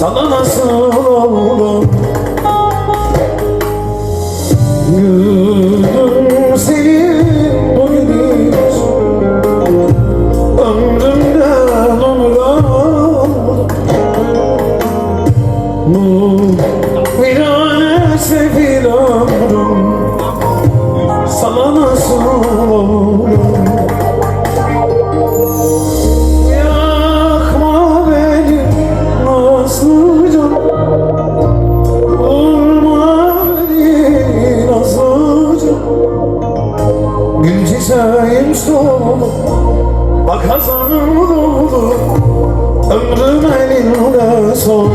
Sana nasıl yüreğim soluk Bak hazanım olur. Ömrüm elinde son.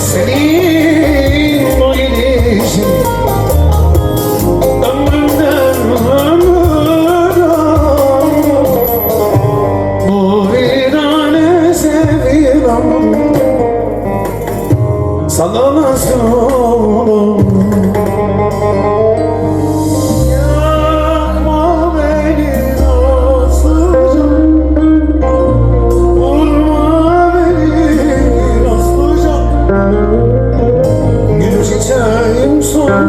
Senin o gelişin Ömrümden ömür Bu virane sevdam